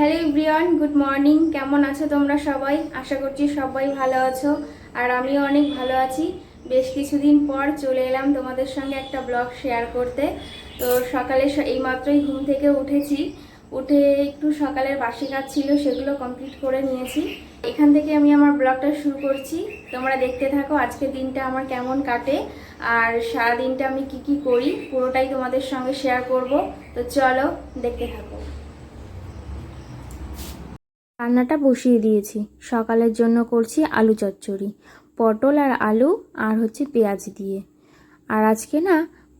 Hello ইব্রিয়ান good morning. কেমন আছো তোমরা সবাই? আশা করছি সবাই ভালো আছো। আর আমিও অনেক ভালো আছি। বেশ কিছুদিন পর চলে এলাম তোমাদের সঙ্গে একটা ব্লগ শেয়ার করতে। তো সকালে স- এইমাত্রই ঘুম থেকে উঠেছি। উঠে একটু সকালের বাসি কাজ ছিল, সেগুলো কমপ্লিট করে নিয়েছি। এখান থেকে আমি আমার ব্লগটা শুরু করছি। তোমরা দেখতে থাকো আজকের দিনটা আমার কেমন কাটে। আর সারা দিনটা আমি কি কি করি, পুরোটাই তোমাদের সঙ্গে শেয়ার করব। তো চলো দেখতে থাকো। রান্নাটা বসিয়ে দিয়েছি। সকালের জন্য করছি আলু চচ্চড়ি, পটল আর আলু আর হচ্ছে পেঁয়াজ দিয়ে। আর আজকে না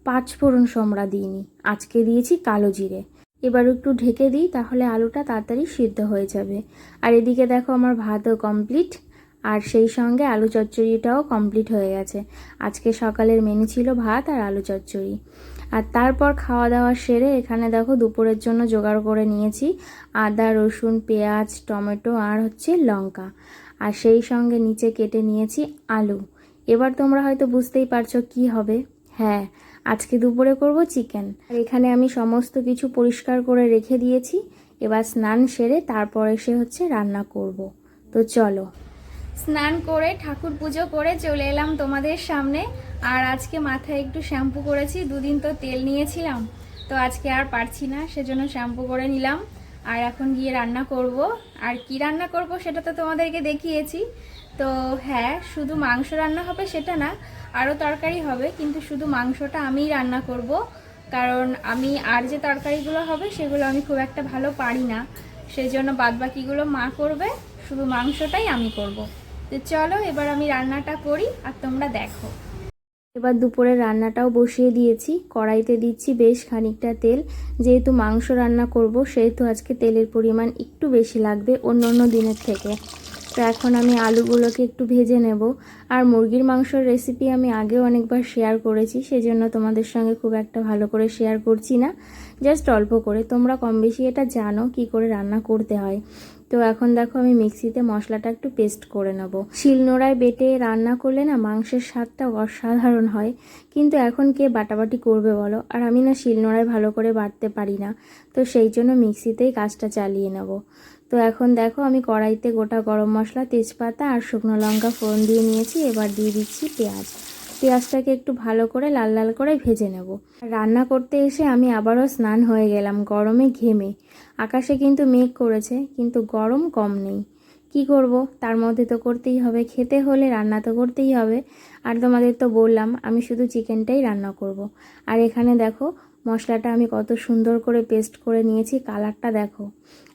পাঁচ ফোড়ন সমরা দিইনি, আজকে দিয়েছি কালো জিরে। এবার একটু ঢেকে দিই, তাহলে আলুটা তাড়াতাড়ি সিদ্ধ হয়ে যাবে। আর এদিকে দেখো আমার ভাতও কমপ্লিট আর সেই সঙ্গে আলু চচ্চড়িটাও কমপ্লিট হয়ে গেছে। আজকে সকালের মেনু ছিল ভাত আর আলু চচ্চড়ি। আর তারপর খাওয়া দাওয়া সেরে এখানে দেখো দুপুরের জন্য জোগাড় করে নিয়েছি আদা, রসুন, পেঁয়াজ, টমেটো আর হচ্ছে লঙ্কা। আর সেই সঙ্গে নিচে কেটে নিয়েছি আলু। এবার তোমরা হয়তো বুঝতেই পারছ কি হবে। হ্যাঁ আজকে দুপুরে করব চিকেন। আর এখানে আমি সমস্ত কিছু পরিষ্কার করে রেখে দিয়েছি। এবার স্নান সেরে তারপর এসে হচ্ছে রান্না করব। তো চলো। স্নান করে, ঠাকুর পুজো করে চলে এলাম তোমাদের সামনে। আর আজকে মাথায় একটু শ্যাম্পু করেছি, দুদিন তো তেল নিয়েছিলাম। তো আজকে আর পারছি না, সেজন্য শ্যাম্পু করে নিলাম। আর এখন গিয়ে রান্না করব। আর কি রান্না করব সেটা তো তোমাদেরকে দেখিয়েছি। তো হ্যাঁ শুধু মাংস রান্না হবে সেটা না, আরও তরকারি হবে, কিন্তু শুধু মাংসটা আমিই রান্না করব। কারণ আমি আর যে তরকারিগুলো হবে সেগুলো আমি খুব একটা ভালো পারি না। সেই জন্য বাদবাকিগুলো মা করবে, শুধু মাংসটাই আমি করব। তো চলো, এবার আমি রান্নাটা করি আর তোমরা দেখো। এবার দুপুরে রান্নাটাও বসিয়ে দিয়েছি। কড়াইতে দিচ্ছি বেশ খানিকটা তেল। যেহেতু মাংস রান্না করব, সেহেতু আজকে তেলের পরিমাণ একটু বেশি লাগবে অন্য অন্য দিনের থেকে। তো এখন আমি আলুগুলোকে একটু ভেজে নেব। আর মুরগির মাংসর রেসিপি আমি আগেও অনেকবার শেয়ার করেছি, সেজন্য তোমাদের সঙ্গে খুব একটা ভালো করে শেয়ার করছি না। জাস্ট অল্প করে। তোমরা কম বেশি এটা জানো কি করে রান্না করতে হয়। তো এখন দেখো আমি মিক্সিতে মশলাটা একটু পেস্ট করে নেব। শিলনোড়ায় বেটে রান্না করলে না মাংসের স্বাদটা অসাধারণ হয়। কিন্তু এখন কে বাটাবাটি করবে বলো? আর আমি না শিলনোড়ায় ভালো করে বাটতে পারি না। তো সেই জন্য মিক্সিতেই কাজটা চালিয়ে নেব। তো এখন দেখো আমি কড়াইতে গোটা গরম মশলা, তেজপাতা আর শুকনো লঙ্কা ফোড়ন দিয়ে নিয়েছি। এবার দিয়ে দিচ্ছি পেঁয়াজ। পেঁয়াজটাকে একটু ভালো করে লাল লাল করে ভেজে নেব। রান্না করতে এসে আমি আবারও স্নান হয়ে গেলাম, গরমে ঘেমে। আকাশে কিন্তু মেঘ করেছে, কিন্তু গরম কম নেই। কি করব? তার মধ্যে তো করতেই হবে। খেতে হলে রান্না তো করতেই হবে। আর তোমাদের তো বললাম, আমি শুধু চিকেনটাই রান্না করব। আর এখানে দেখো, মশলাটা আমি কত সুন্দর করে পেস্ট করে নিয়েছি। কালারটা দেখো।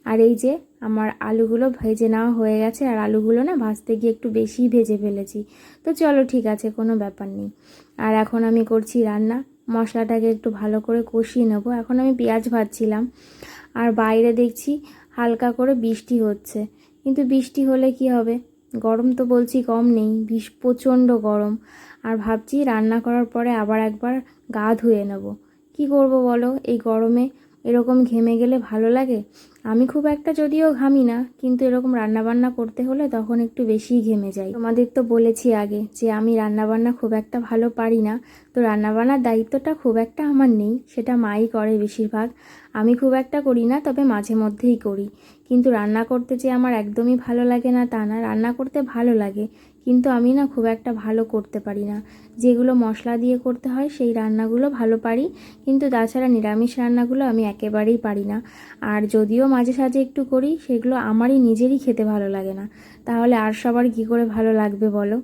আর এই যে আমার আলুগুলো ভেজে নেওয়া হয়ে গেছে, আর আলুগুলো না ভাজতে গিয়ে একটু বেশি ভেজে ফেলেছি। তো চলো ঠিক আছে, কোনো ব্যাপার নেই। আর এখন আমি করছি রান্না। মশলাটাকে একটু ভালো করে কষিয়ে নেব। এখন আমি পেঁয়াজ ভাজছিলাম। আর বাইরে দেখছি হালকা করে বৃষ্টি হচ্ছে। কিন্তু বৃষ্টি হলে কি হবে? গরম তো বলছি কম নেই, বিষ, প্রচণ্ড গরম। আর ভাবছি রান্না করার পরে আবার একবার গা ধুয়ে নেব। কি করব বলো? এই গরমে এরকম ঘেমে গেলে ভালো লাগে? আমি খুব একটা যদিও ঘামি না, কিন্তু এরকম রান্নাবান্না করতে হলে তখন একটু বেশিই ঘেমে যাই। তোমাদের তো বলেছি আগে যে আমি রান্নাবান্না খুব একটা ভালো পারি না। তো রান্নাবান্নার দায়িত্বটা খুব একটা আমার নেই, সেটা মাই করে বেশিরভাগ। আমি খুব একটা করি না, তবে মাঝে মধ্যেই করি। কিন্তু রান্না করতে যে আমার একদমই ভালো লাগে না তা না, রান্না করতে ভালো লাগে। কিন্তু আমি না খুব একটা ভালো করতে পারি না। যেগুলো মশলা দিয়ে করতে হয়, সেই রান্নাগুলো ভালো পারি। কিন্তু তাছাড়া নিরামিষ রান্নাগুলো আমি একেবারেই পারি না। আর যদিও মাঝে সাঝে একটু করি, সেগুলো আমারই নিজেরই খেতে ভালো লাগে না। তাহলে আর সবার কী করে ভালো লাগবে বলো?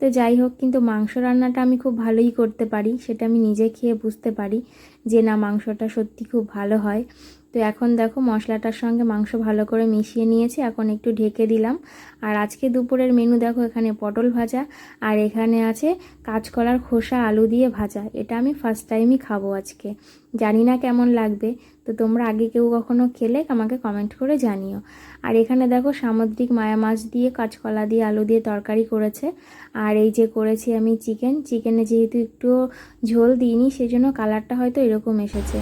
তো যাই হোক, কিন্তু মাংস রান্নাটা আমি খুব ভালোই করতে পারি, সেটা আমি নিজে খেয়ে বুঝতে পারি। যে না মাংসটা সত্যি খুব ভালো হয়। তো এখন দেখো মশলাটার সঙ্গে মাংস ভালো করে মিশিয়ে নিয়েছি, এখন একটু ঢেকে দিলাম। আর আজকে দুপুরের মেনু দেখো এখানে পটল ভাজা, আর এখানে আছে কাঁচকলার খোসা আলু দিয়ে ভাজা। এটা আমি ফার্স্ট টাইমই খাব আজকে। জানি না কেমন লাগবে, তো তোমরা আগে কেউ কখনো খেলে আমাকে কমেন্ট করে জানিও। আর এখানে দেখো সামুদ্রিক মায়া মাছ দিয়ে কাঁচকলা দিয়ে আলু দিয়ে তরকারি করেছে। আর এই যে করেছি আমি চিকেন চিকেনে যেহেতু একটু ঝোল দিইনি, সেজন্য কালারটা হয়তো এরকম এসেছে।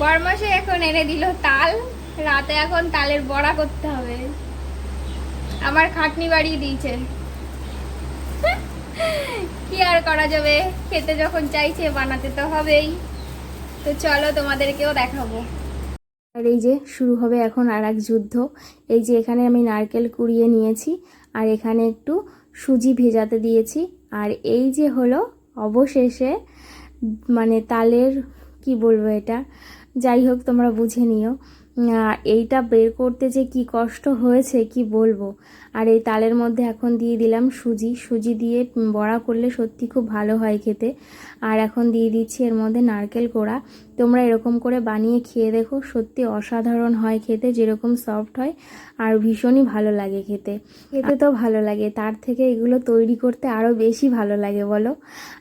বরমাসে এখন এনে দিল তাল। রাতে এখন তালের বড়া করতে হবে। আমার খাটনি বাড়িয়ে দিয়েছে। কি আর করা যাবে? খেতে যখন চাইছে বানাতে তো হবেই। তো চলো তোমাদেরকেও দেখাবো। আর এই যে শুরু হবে এখন আর এক যুদ্ধ। এই যে এখানে আমি নারকেল কুড়িয়ে নিয়েছি আর এখানে একটু সুজি ভেজাতে দিয়েছি। আর এই যে হলো অবশেষে মানে তালের, কি বলব এটা? যাই হোক, তোমরা বুঝে নিও। এইটা বের করতে যে কি কষ্ট হয়েছে, কি বলব? আর এই তালের মধ্যে এখন দিয়ে দিলাম সুজি। সুজি দিয়ে বড়া করলে সত্যি খুব ভালো হয় খেতে। আর এখন দিয়ে দিচ্ছি এর মধ্যে নারকেল কোড়া। তোমরা এরকম করে বানিয়ে খেয়ে দেখো, সত্যি অসাধারণ হয় খেতে, যেরকম সফট হয় আর ভীষণই ভালো লাগে খেতে। খেতে তো ভালো লাগে, তার থেকে এগুলো তৈরি করতে আরও বেশি ভালো লাগে, বলো?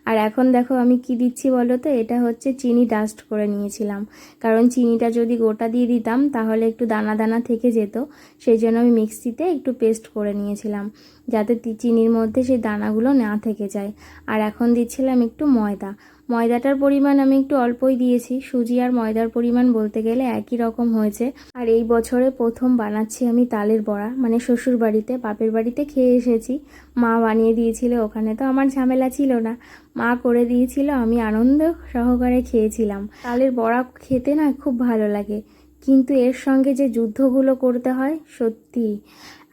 আর এখন দেখো আমি কি দিচ্ছি বলো তো? এটা হচ্ছে চিনি ডাস্ট করে নিয়েছিলাম। কারণ চিনিটা যদি গোটা দিয়ে দিতাম, তাহলে একটু দানা দানা থেকে যেত। সেই জন্য আমি মিক্সিতে একটু পেস্ট করে নিয়েছিলাম, যাতে চিনির মধ্যে সেই দানাগুলো না থেকে যায়। আর এখন দিচ্ছিলাম একটু ময়দা। ময়দাটার পরিমাণ আমি একটু অল্পই দিয়েছি। সুজি আর ময়দার পরিমাণ বলতে গেলে একই রকম হয়েছে। আর এই বছরে প্রথম বানাচ্ছি আমি তালের বড়া। মানে শ্বশুর বাড়িতে, বাপের বাড়িতে খেয়ে এসেছি। মা বানিয়ে দিয়েছিল, ওখানে তো আমার ঝামেলা ছিল না। মা করে দিয়েছিল, আমি আনন্দ সহকারে খেয়েছিলাম। তালের বড়া খেতে না খুব ভালো লাগে। কিন্তু এর সঙ্গে যে যুদ্ধগুলো করতে হয়, সত্যি।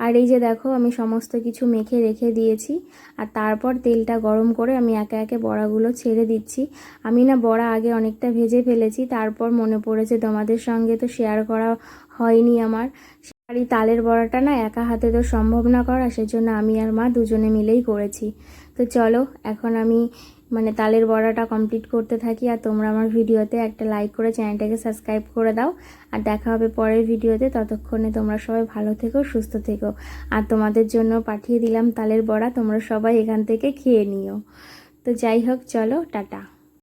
আর এই যে দেখো, আমি সমস্ত কিছু মেখে রেখে দিয়েছি, আর তারপর তেলটা গরম করে আমি একে একে বড়াগুলো ছেড়ে দিচ্ছি। আমি না বড়া আগে অনেকটা ভেজে ফেলেছি, তারপর মনে পড়েছে তোমাদের সঙ্গে তো শেয়ার করা হয়নি আমার। আর এই তালের বড়াটা না একা হাতে তো সম্ভব না করা, সেজন্য আমি আর মা দুজনে মিলেই করেছি। তো চলো, এখন আমি মানে তালের বড়াটা কমপ্লিট করতে থাকি আর তোমরা আমার ভিডিওতে একটা লাইক করে চ্যানেলটাকে সাবস্ক্রাইব করে দাও। আর দেখা হবে পরের ভিডিওতে। ততক্ষণে তোমরা সবাই ভালো থেকো, সুস্থ থেকো। আর তোমাদের জন্য পাঠিয়ে দিলাম তালের বড়া। তোমরা সবাই এখান থেকে খেয়ে নিও। তো যাই হোক, চলো, টাটা।